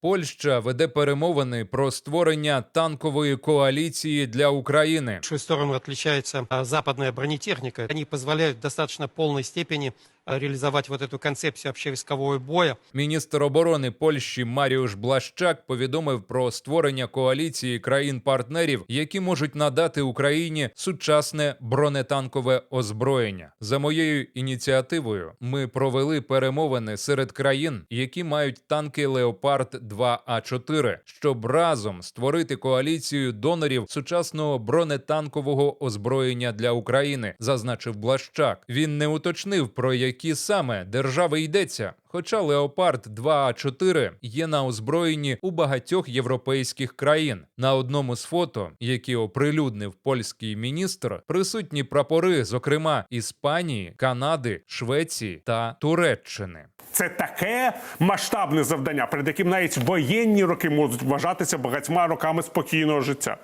Польща веде перемовини про створення танкової коаліції для України. большую сторону отличается а, западная бронетехника. Они позволяют в достаточно полной степени а, реализовать вот эту концепцию общевойскового боя. Міністр оборони Польщі Маріуш Блащак повідомив про створення коаліції країн-партнерів, які можуть надати Україні сучасне бронетанкове озброєння. За моєю ініціативою ми провели перемовини серед країн, які мають танки Леопард 2 А 4 щоб разом створити коаліцію донорів сучасного бронетанкового озброєння для України, зазначив Блащак. Він не уточнив про які саме держави йдеться. Хоча Леопард 2 А 4 є на озброєнні у багатьох європейських країн. На одному з фото, які оприлюднив польський міністр, присутні прапори, зокрема Іспанії, Канади, Швеції та Туреччини. Це таке масштабне завдання, перед яким навіть воєнні роки можуть вважатися багатьма роками спокійного життя.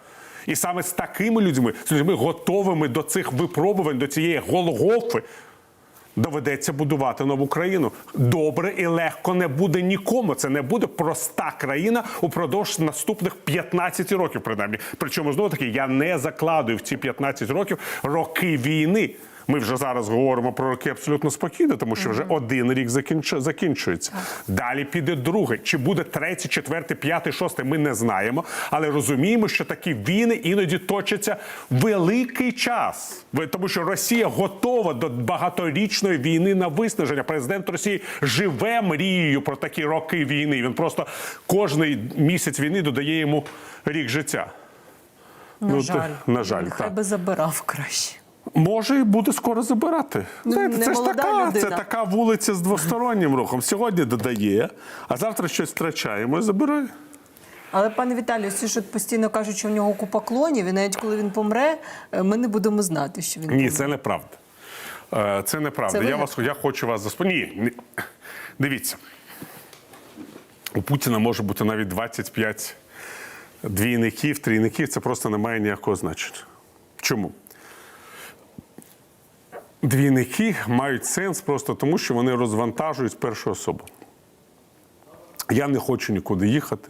І саме з такими людьми, з людьми готовими до цих випробувань, до цієї Голгофи, доведеться будувати нову країну. Добре і легко не буде нікому. Це не буде проста країна упродовж наступних 15 років, принаймні. Причому знову таки я не закладую в ці 15 років роки війни. Ми вже зараз говоримо про роки абсолютно спокійно, тому що вже один рік закінчується. Далі піде другий. Чи буде третій, четвертий, п'ятий, шостий, ми не знаємо. Але розуміємо, що такі війни іноді точаться великий час. Тому що Росія готова до багаторічної війни на виснаження. Президент Росії живе мрією про такі роки війни. Він просто кожний місяць війни додає йому рік життя. На Ну, жаль, ти- на жаль, хай би забирав краще. Може і буде скоро забирати. Ну, Знаєте, не це ж така, це така вулиця з двостороннім рухом. Сьогодні додає, а завтра щось втрачаємо і забирає. Але пане Віталію, всі ж постійно кажуть, що в нього купа клонів, і навіть коли він помре, е, ми не будемо знати, що він Ні, помре. це неправда. Е, Це неправда. Це я вас я хочу вас заспокоїти. Ні, ні. Дивіться. У Путіна може бути навіть 25 двійників, трійників. Це просто не має ніякого значення. Чому? Двійники мають сенс просто тому, що вони розвантажують першу особу. Я не хочу нікуди їхати.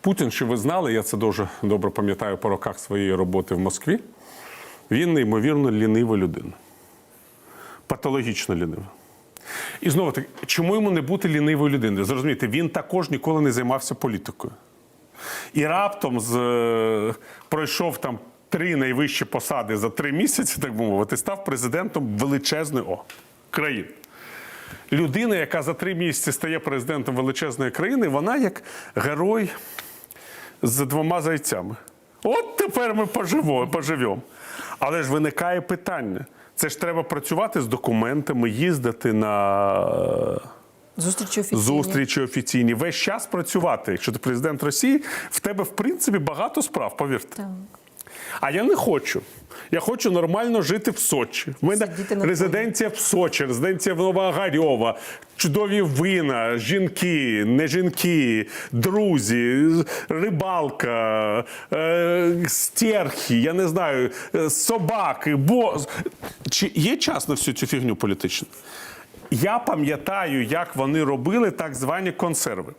Путін, що ви знали, я це дуже добре пам'ятаю по роках своєї роботи в Москві. Він неймовірно лінива людина. Патологічно лінива. І знову таки, чому йому не бути лінивою людиною? Зрозумійте, він також ніколи не займався політикою. І раптом з, е, пройшов там три найвищі посади за три місяці, так би мовити, став президентом величезної о, країни. Людина, яка за три місяці стає президентом величезної країни, вона як герой з двома зайцями. От тепер ми поживо, поживемо. Але ж виникає питання. Це ж треба працювати з документами, їздити на Зустрічі офіційні. зустрічі офіційні. Весь час працювати. Якщо ти президент Росії, в тебе в принципі багато справ, повірте. Так. А я не хочу. Я хочу нормально жити в Сочі. В мене резиденція в Сочі, резиденція в Новоогарьова, чудові вина, жінки, не жінки, друзі, рибалка, е, стерхи, я не знаю, е, собаки, бо чи є час на всю цю фігню політичну? Я пам'ятаю, як вони робили так звані консерви.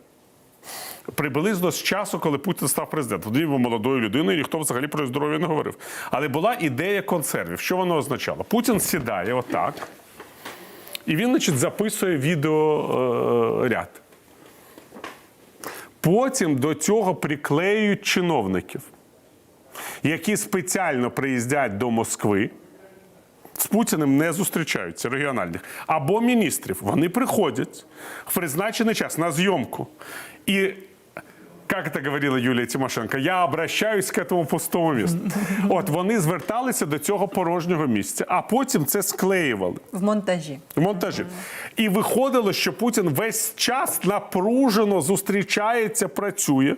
Приблизно з часу, коли Путін став президентом. Тоді був молодою людиною, ніхто взагалі про здоров'я не говорив. Але була ідея консервів. Що воно означало? Путін сідає отак, і він, значить, записує відеоряд. Потім до цього приклеюють чиновників, які спеціально приїздять до Москви. З Путіним не зустрічаються регіональних або міністрів. Вони приходять в призначений час на зйомку. І, як це говорила Юлія Тимошенко, я обращаюсь к этому пустому місту. От вони зверталися до цього порожнього місця, а потім це склеювали В монтажі. в монтажі. І виходило, що Путін весь час напружено зустрічається, працює.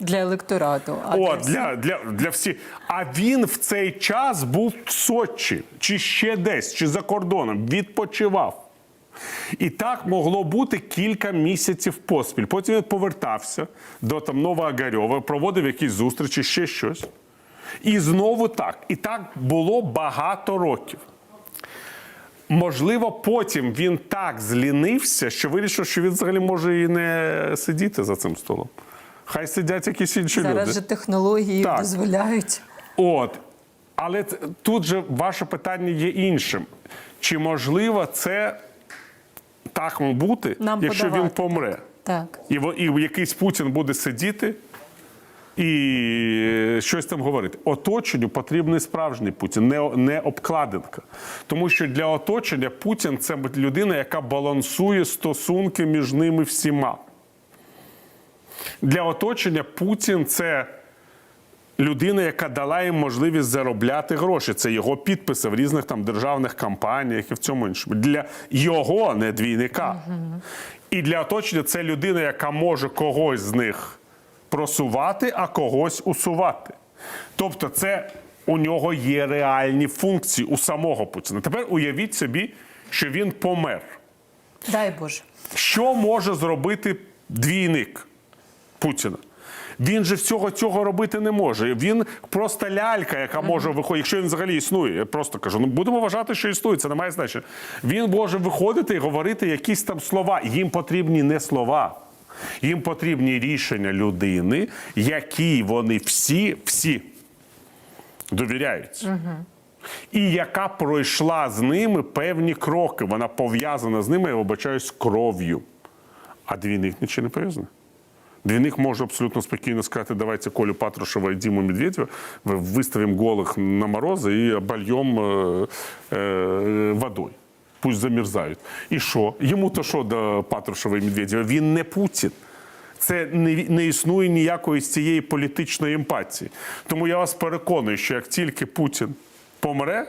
Для електорату. А О, для, для, для всіх. А він в цей час був в Сочі, чи ще десь, чи за кордоном, відпочивав. І так могло бути кілька місяців поспіль. Потім він повертався до там Новоогарьова, проводив якісь зустрічі, ще щось. І знову так. І так було багато років. Можливо, потім він так злінився, що вирішив, що він взагалі може і не сидіти за цим столом. Хай сидять якісь інші Зараз люди. же технології Так. дозволяють. От. Але тут же ваше питання є іншим. Чи можливо це так бути, Нам якщо він помре? Так. І, і якийсь Путін буде сидіти і щось там говорити. Оточенню потрібний справжній Путін, не, не обкладинка. Тому що для оточення Путін це людина, яка балансує стосунки між ними всіма. Для оточення Путін це людина, яка дала їм можливість заробляти гроші. Це його підписи в різних там державних кампаніях і в цьому іншому. Для його, не двійника. І для оточення це людина, яка може когось з них просувати, а когось усувати. Тобто, це у нього є реальні функції у самого Путіна. Тепер уявіть собі, що він помер. Дай Боже. Що може зробити двійник Путіна? Він же всього цього робити не може. Він просто лялька, яка може виходити, якщо він взагалі існує. Я просто кажу, ну будемо вважати, що існує, це не має значення. Він може виходити і говорити якісь там слова. Їм потрібні не слова. Їм потрібні рішення людини, які вони всі, всі довіряються. І яка пройшла з ними певні кроки. Вона пов'язана з ними, я вибачаюсь, кров'ю. А двійник нічого не пов'язаний. Двійник може абсолютно спокійно сказати, давайте Колю Патрушева і Діму Медведєва виставимо голих на морози і обольємо е, е, водою. Пусть замерзають. І що? Йому то що до Патрушева і Медведєва? Він не Путін. Це не, не існує ніякої з цієї політичної емпатії. Тому я вас переконую, що як тільки Путін помре,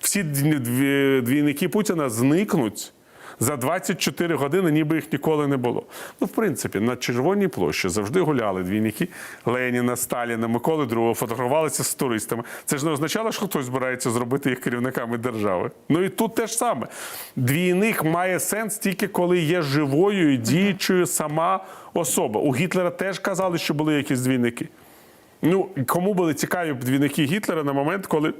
всі дві- дві- двійники Путіна зникнуть за 24 години, ніби їх ніколи не було. Ну, в принципі, на Червоній площі завжди гуляли двійники Леніна, Сталіна, Миколи II, фотографувалися з туристами. Це ж не означало, що хтось збирається зробити їх керівниками держави. Ну і тут теж саме. Двійник має сенс тільки коли є живою і діючою сама особа. У Гітлера теж казали, що були якісь двійники. Ну, кому були цікаві двійники Гітлера на момент, коли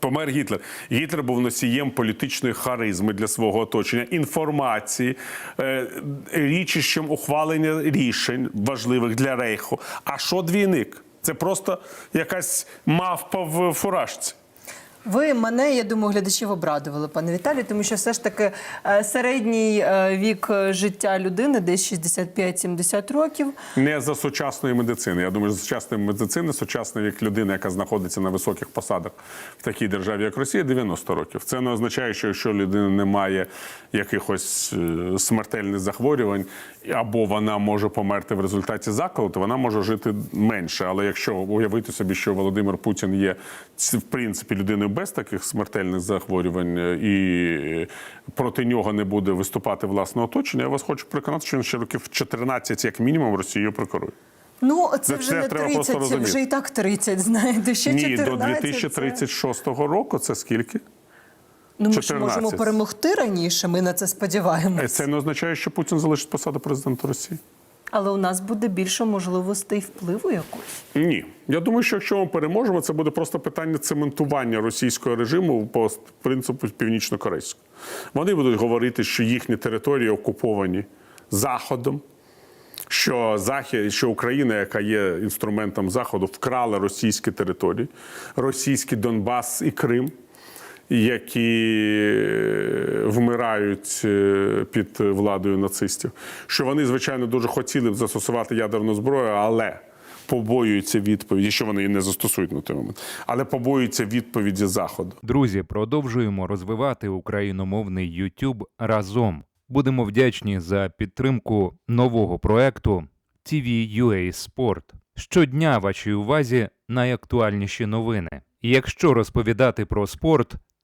Помер Гітлер. Гітлер був носієм політичної харизми для свого оточення, інформації, е, річищем ухвалення рішень важливих для рейху. А що двійник? Це просто якась мавпа в фуражці. Ви мене, я думаю, глядачів обрадували, пане Віталію, тому що все ж таки е, середній е, вік е, життя людини десь 65-70 років. Не за сучасної медицини. Я думаю, за сучасної медицини сучасний вік людини, яка знаходиться на високих посадах в такій державі, як Росія, 90 років. Це не означає, що якщо людина не має якихось смертельних захворювань, або вона може померти в результаті заколу, то вона може жити менше. Але якщо уявити собі, що Володимир Путін є в принципі людиною без таких смертельних захворювань, е, і проти нього не буде виступати власне оточення, я вас хочу переконати, що він ще років 14, як мінімум, Росію прокерує. Ну, це Це- вже не треба просто 30, це вже і так 30, знаєте, ще Ні, 14. до це- 2036 року це скільки? Ну, ми ж можемо перемогти раніше, ми на це Е, сподіваємося. Це не означає, що Путін залишить посаду президента Росії. Але у нас буде більше можливостей впливу якось. Ні, я думаю, що якщо ми переможемо, це буде просто питання цементування російського режиму по принципу північно-корейського. Вони будуть говорити, що їхні території окуповані Заходом. Що Захід, що Україна, яка є інструментом Заходу, вкрала російські території, російський Донбас і Крим, які е, вмирають е, під владою нацистів. Що вони, звичайно, дуже хотіли б застосувати ядерну зброю, але побоюються відповіді, що вони її не застосують на той момент, але побоюються відповіді Заходу. Друзі, продовжуємо розвивати україномовний YouTube разом. Будемо вдячні за підтримку нового проекту TV.ua Sport. Щодня вашій увазі найактуальніші новини. Якщо розповідати про спорт,